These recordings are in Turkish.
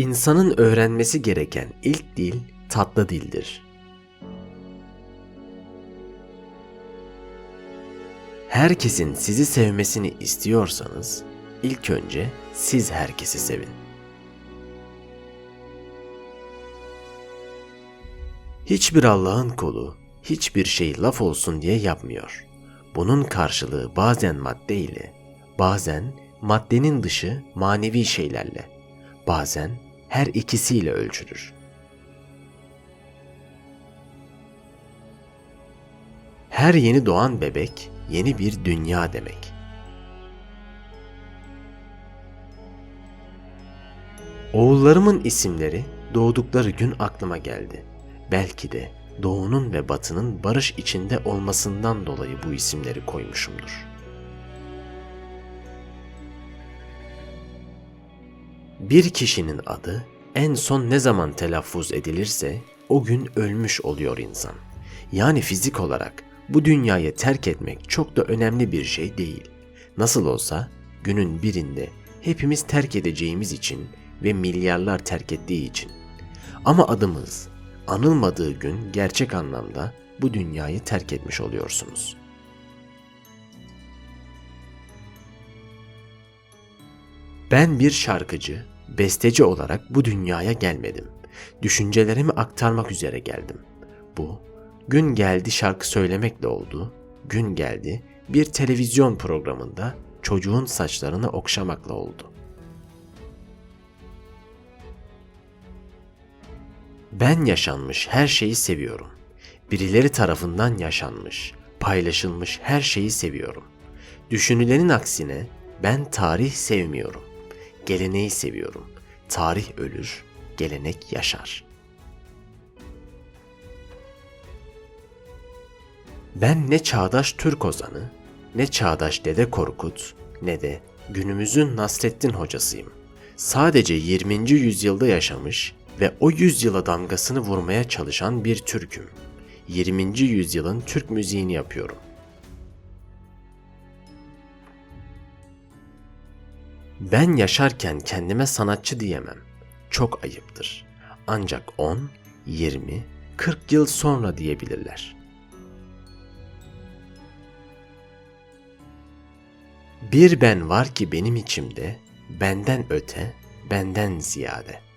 İnsanın öğrenmesi gereken ilk dil tatlı dildir. Herkesin sizi sevmesini istiyorsanız ilk önce siz herkesi sevin. Hiçbir Allah'ın kolu hiçbir şey laf olsun diye yapmıyor. Bunun karşılığı bazen madde ile, bazen maddenin dışı manevi şeylerle, bazen her ikisiyle ölçülür. Her yeni doğan bebek yeni bir dünya demek. Oğullarımın isimleri doğdukları gün aklıma geldi. Belki de doğunun ve batının barış içinde olmasından dolayı bu isimleri koymuşumdur. Bir kişinin adı en son ne zaman telaffuz edilirse o gün ölmüş oluyor insan. Yani fizik olarak bu dünyayı terk etmek çok da önemli bir şey değil. Nasıl olsa günün birinde hepimiz terk edeceğimiz için ve milyarlar terk ettiği için. Ama adımız anılmadığı gün gerçek anlamda bu dünyayı terk etmiş oluyorsunuz. Ben bir şarkıcı, besteci olarak bu dünyaya gelmedim. Düşüncelerimi aktarmak üzere geldim. Bu, gün geldi şarkı söylemekle oldu, gün geldi bir televizyon programında çocuğun saçlarını okşamakla oldu. Ben yaşanmış her şeyi seviyorum. Birileri tarafından yaşanmış, paylaşılmış her şeyi seviyorum. Düşünülenin aksine ben tarih sevmiyorum. Geleneği seviyorum. Tarih ölür, gelenek yaşar. Ben ne çağdaş Türk ozanı, ne çağdaş Dede Korkut, ne de günümüzün Nasrettin hocasıyım. Sadece 20. yüzyılda yaşamış ve o yüzyıla damgasını vurmaya çalışan bir Türk'üm. 20. yüzyılın Türk müziğini yapıyorum. Ben yaşarken kendime sanatçı diyemem. Çok ayıptır. Ancak 10, 20, 40 yıl sonra diyebilirler. Bir ben var ki benim içimde, benden öte, benden ziyade.''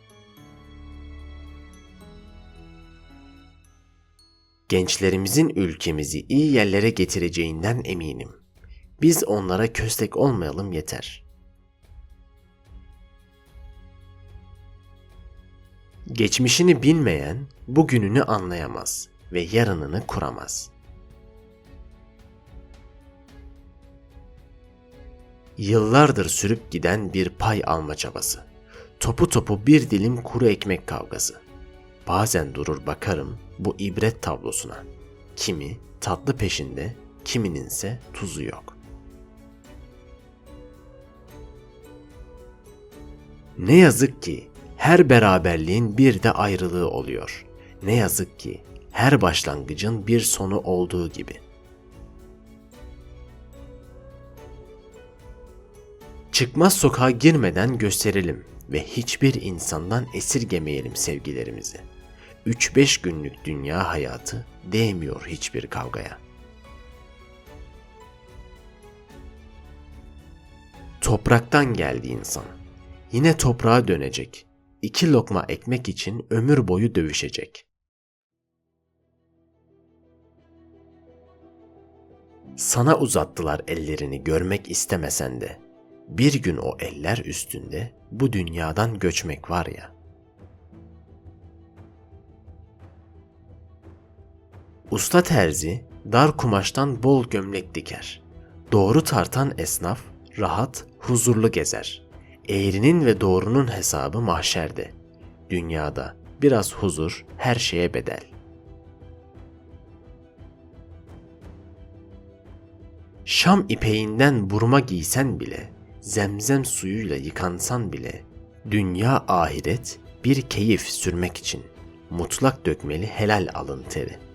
gençlerimizin ülkemizi iyi yerlere getireceğinden eminim. Biz onlara köstek olmayalım yeter. Geçmişini bilmeyen bugününü anlayamaz ve yarınını kuramaz. Yıllardır sürüp giden bir pay alma çabası. Topu topu bir dilim kuru ekmek kavgası. Bazen durur bakarım bu ibret tablosuna. Kimi tatlı peşinde, kimininse tuzu yok. Ne yazık ki her beraberliğin bir de ayrılığı oluyor. Ne yazık ki her başlangıcın bir sonu olduğu gibi. Çıkmaz sokağa girmeden gösterelim ve hiçbir insandan esirgemeyelim sevgilerimizi.'' 3-5 günlük dünya hayatı değmiyor hiçbir kavgaya. Topraktan geldi insan. Yine toprağa dönecek. İki lokma ekmek için ömür boyu dövüşecek. Sana uzattılar ellerini görmek istemesen de. Bir gün o eller üstünde bu dünyadan göçmek var ya.'' Usta terzi dar kumaştan bol gömlek diker. Doğru tartan esnaf rahat, huzurlu gezer. Eğrinin ve doğrunun hesabı mahşerde. Dünyada biraz huzur her şeye bedel. Şam ipeğinden burma giysen bile, zemzem suyuyla yıkansan bile, dünya ahiret bir keyif sürmek için mutlak dökmeli helal alın teri.''